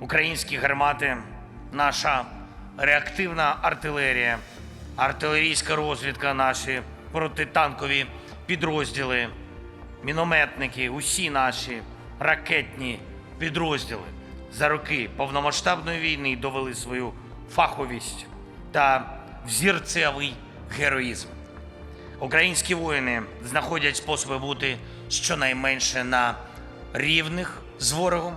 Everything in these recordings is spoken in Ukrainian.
Українські гармати, наша реактивна артилерія, артилерійська розвідка, наші протитанкові підрозділи, мінометники, усі наші ракетні підрозділи за роки повномасштабної війни довели свою фаховість та взірцевий героїзм. Українські воїни знаходять способи бути щонайменше на рівних з ворогом,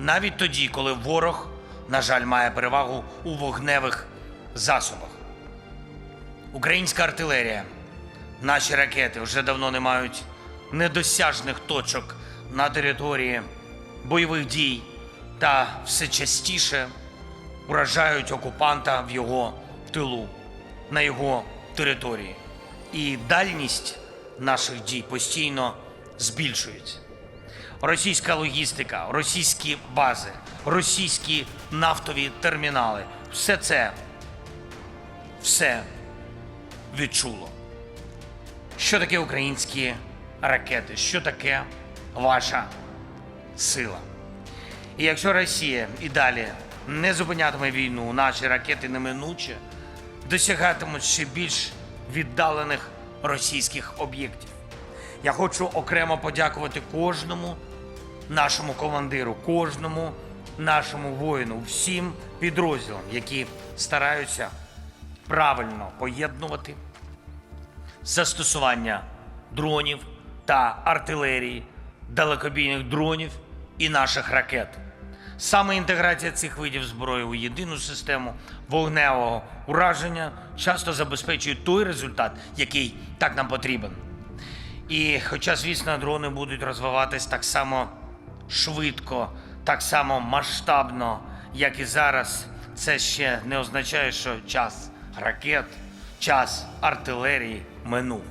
навіть тоді, коли ворог, на жаль, має перевагу у вогневих засобах. Українська артилерія, наші ракети вже давно не мають недосяжних точок на території бойових дій та все частіше уражають окупанта в його тилу, на його території. І дальність наших дій постійно збільшується. Російська логістика, російські бази, російські нафтові термінали все це все відчуло. Що таке українські ракети? Що таке ваша сила? І якщо Росія і далі не зупинятиме війну, наші ракети неминуче досягатимуть ще більш віддалених російських об'єктів. Я хочу окремо подякувати кожному нашому командиру, кожному нашому воїну, всім підрозділам, які стараються правильно поєднувати застосування дронів та артилерії, далекобійних дронів і наших ракет. Саме інтеграція цих видів зброї у єдину систему вогневого ураження часто забезпечує той результат, який так нам потрібен. І хоча, звісно, дрони будуть розвиватись так само швидко, так само масштабно, як і зараз, це ще не означає, що час ракет, час артилерії минув.